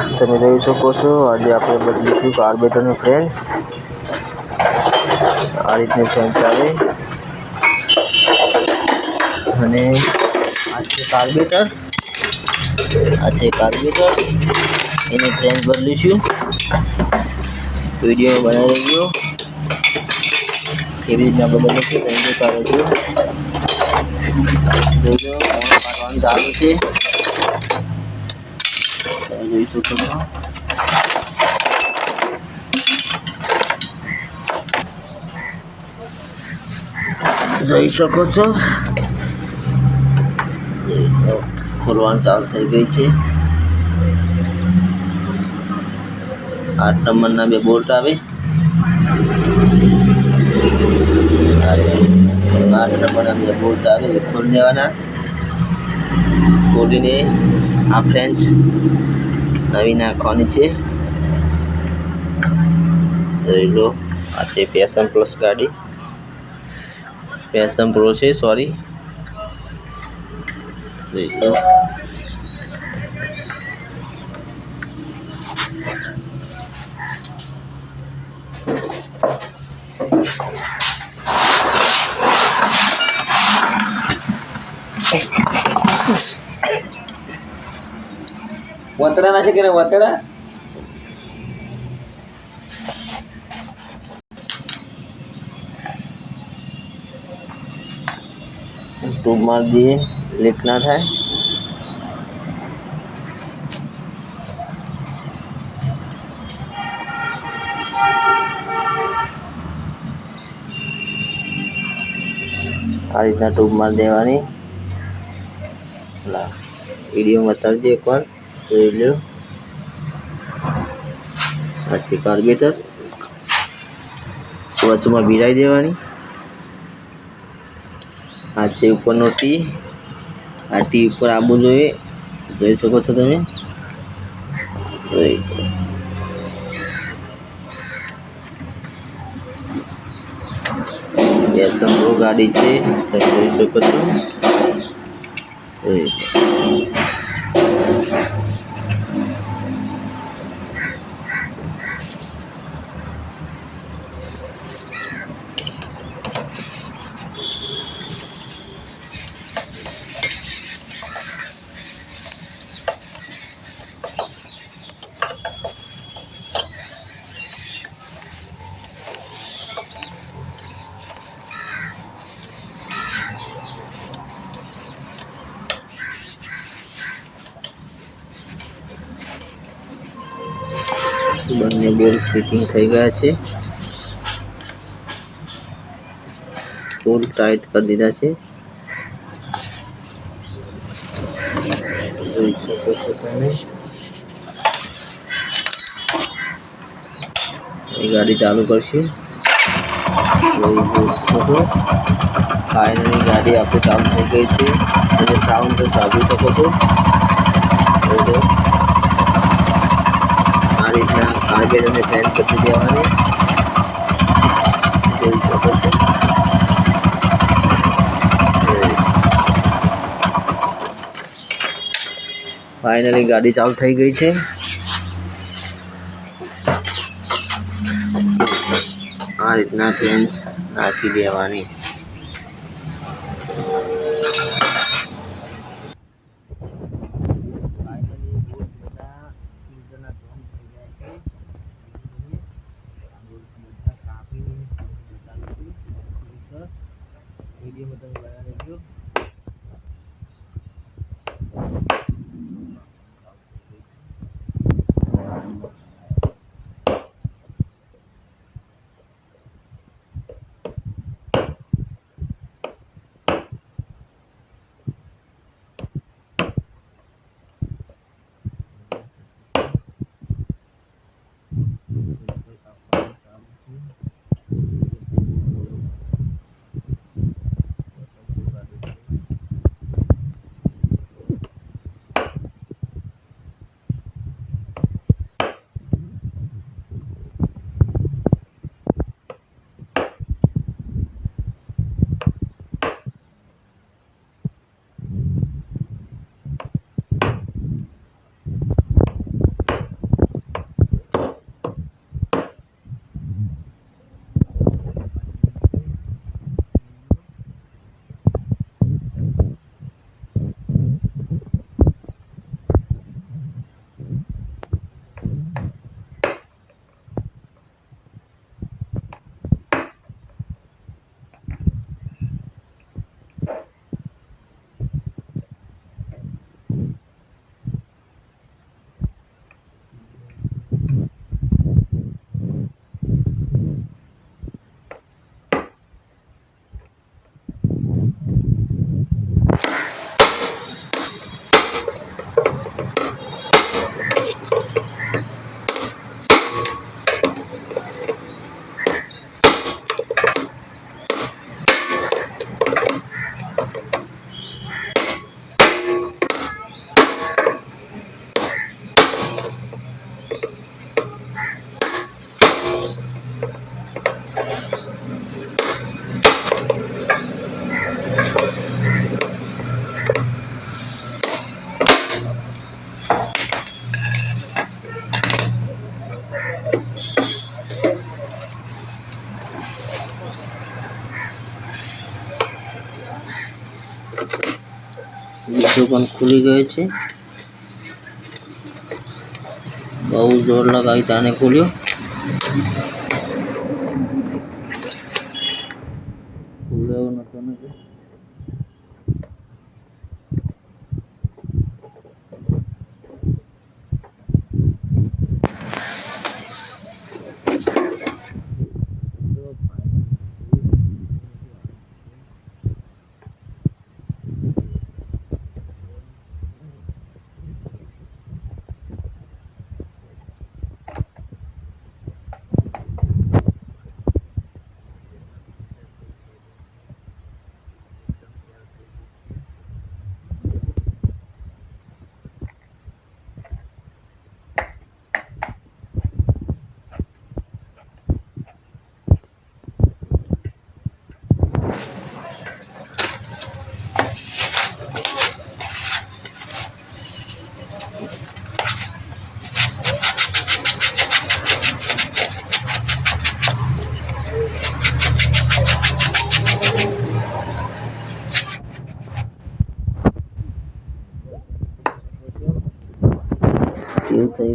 તમે જોઈ શકો છો, આજે આપણે બદલીશું કાર્બેટરની ફ્રેન્ચ. આ રીતની ફ્રેન્ચ આવે. અને આ છે કાર્બેટર. આ છે કાર્બેટર. એની ફ્રેન્ચ બદલીશું. વીડિયો બનાવી રહ્યો કેવી રીતના બદલીશું તમે જોતા રહેજો જોજો ચાલુ છે. તમે જોઈ શકો છો જોઈ શકો છો ખોલવાનું ચાલુ થઈ ગઈ છે આઠ નંબરના બે બોલ્ટ આવે આઠ નંબરના બે બોલ્ટ આવે એ ખોલી દેવાના ખોલીને આ ફ્રેન્ચ નવી નાખવાની છે. જોઈ લો, આ છે પેશન પ્લસ ગાડી. પેશન પ્રો છે સોરી જોઈ લો. વતરા ના છે કે વતરા ટ્યુબ મારી દઈએ લીક ના થાય. આ રીતના ટ્યુબ મારી દેવાની વીડિયો બતાવી દે એકવાર જોઈ લો પછી કાર્બેટર વચમાં ભીરાઈ દેવાની આ છે ઉપરનો ટી આ ટી ઉપર આવવું જોઈએ જોઈ શકો છો તમે પેશન ગાડી છે તમે જોઈ શકો છો બોલ્ટ ફિટિંગ થઈ ગયા છે. ફૂલ ટાઈટ કરી દીધા છે. જોઈ તમે. ગાડી ચાલુ કરશે. જોઈ શકો છો. ગાડી આપણે ચાલુ થઈ ગઈ છે. અને સાઉન્ડ પણ સાંભળી શકો છો જોઈ લો. આ રીતના ફેન કરી દેવાની જોઈ ગાડી ચાલુ થઈ ગઈ છે. આ રીતના ફેન્સ નાખી દેવાની. પણ ખુલી ગયો છે. બહુ જોર લગાવી તાને ખોલ્યો નતો ને કે.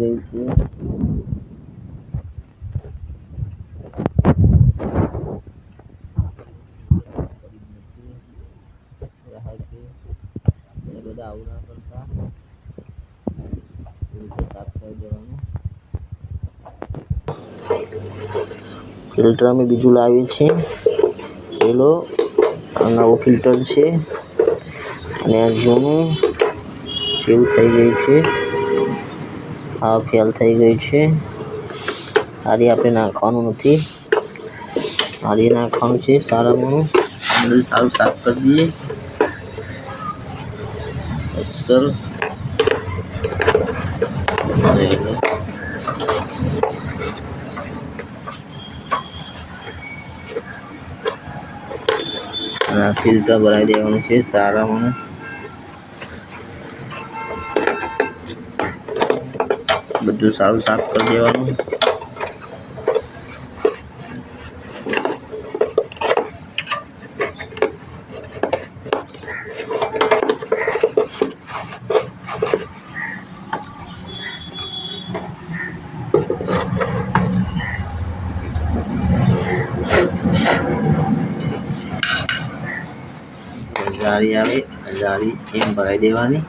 કેવું થઈ છે બધા આવું કરતા ફિલ્ટર અમે બીજું લાવીએ છીએ. પેલો નવો ફિલ્ટર છે. અને આ જૂનું સેવ થઈ ગયું છે. આ ફેલ થઈ ગઈ છે. આડી આપણે નાખવાનું નથી. આડી નાખવાનું છે સારામાં. બધું સારું સાફ કરી દઈએ. અસર. ફિલ્ટર ભરાઈ દેવાનું છે સારામાં. બધું સારું સાફ કરી દેવાનું. જાળી આવે જાળી એમ ભરાઈ દેવાની.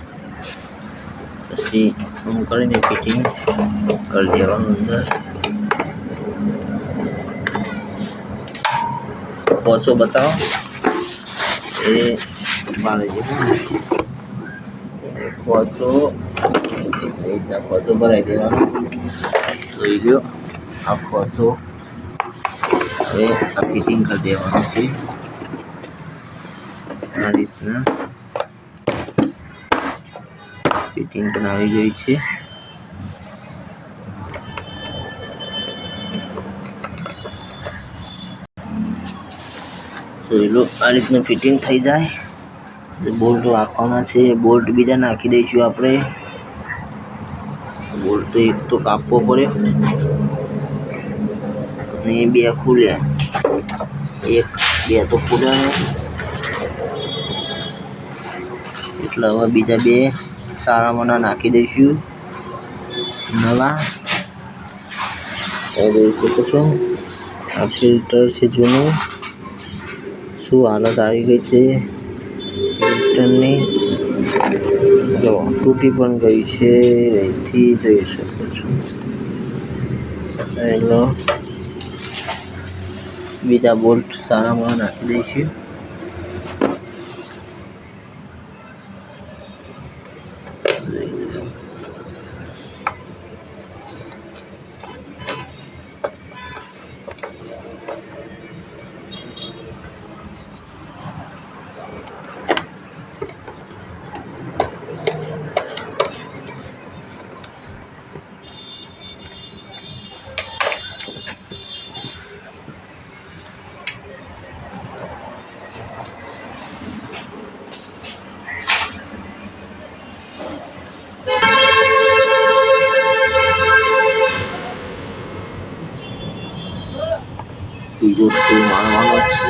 પછી હું કરીને ફિટિંગ કરી દેવાનું અંદર પોચો બતાવો. એ મારે પોચો એ રીતના પોચો ભરાઈ દેવાનો. જોઈ ગયો આ પોચો એ આ ફિટિંગ કરી દેવાનું છે. આ રીતના. ફિટિંગ પણ આવી ગઈ છે. તો લો આ રીતનું ફિટિંગ થઈ જાય બોલ્ટ રાખવાના છે બોલ્ટ બીજા નાખી દઈશું આપણે. બોલ્ટ તો એક તો કાપવો પડે. અને બે ખુલ્યા. એક, બે તો ખુલ્યા એટલે હવે બીજા બે સારામાંના નાખી દઈશું. નવા. એ જોઈ શકો છો. આ ફિલ્ટર છે જૂનું. શું હાલત આવી ગઈ છે? ફિલ્ટરની જો તૂટી પણ ગઈ છે. અહીંથી જોઈ શકો છો. એનો બીજા બોલ્ટ સારામાં નાખી દઈશું. videosu manavalı açısı.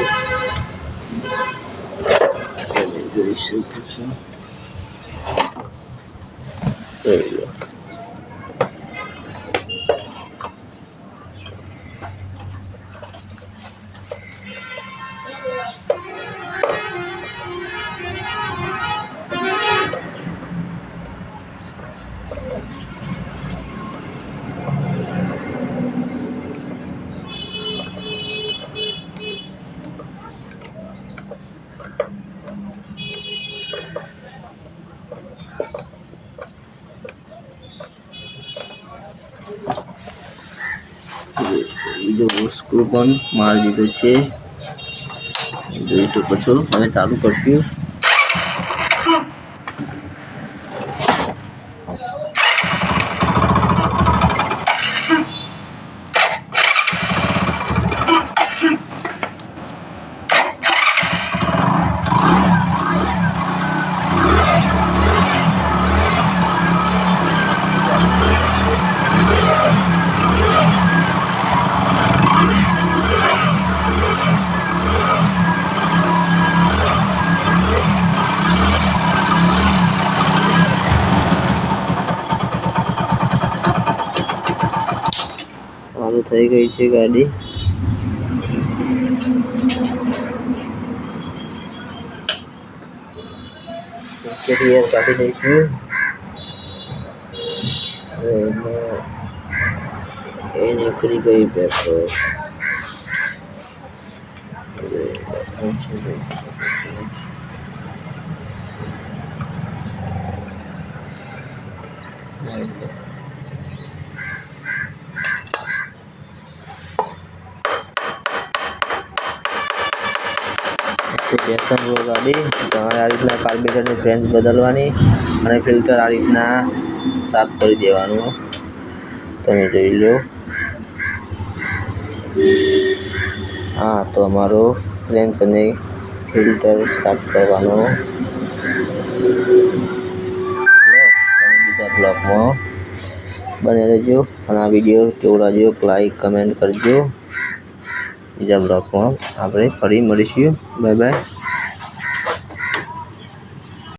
Şöyle değiştirip Böyle. પણ મારી દીધો છે. જોઈ શકો છો. ચાલુ કરશું. થઈ ગઈ છે ગાડી નીચેથી એર કાઢી દઈશું હવે એમાં એ નીકળી ગઈ પેપર હવે નીચે પેશન પ્રો ગાડી. તમારે આ રીતના કાર્બેટરની ફ્રેન્ચ બદલવાની અને ફિલ્ટર આ રીતના સાફ કરી દેવાનું. તમે જોઈ લો. હા, તો અમારો ફ્રેન્ચ અને ફિલ્ટર સાફ કરવાનો. તમે બીજા બ્લોગમાં બને રહેજો. અને આ વીડિયો કેવો લાગ્યો લાઈક કમેન્ટ કરજો. બીજા બ્લોગમાં આપણે ફરી મળીશું. Bye bye.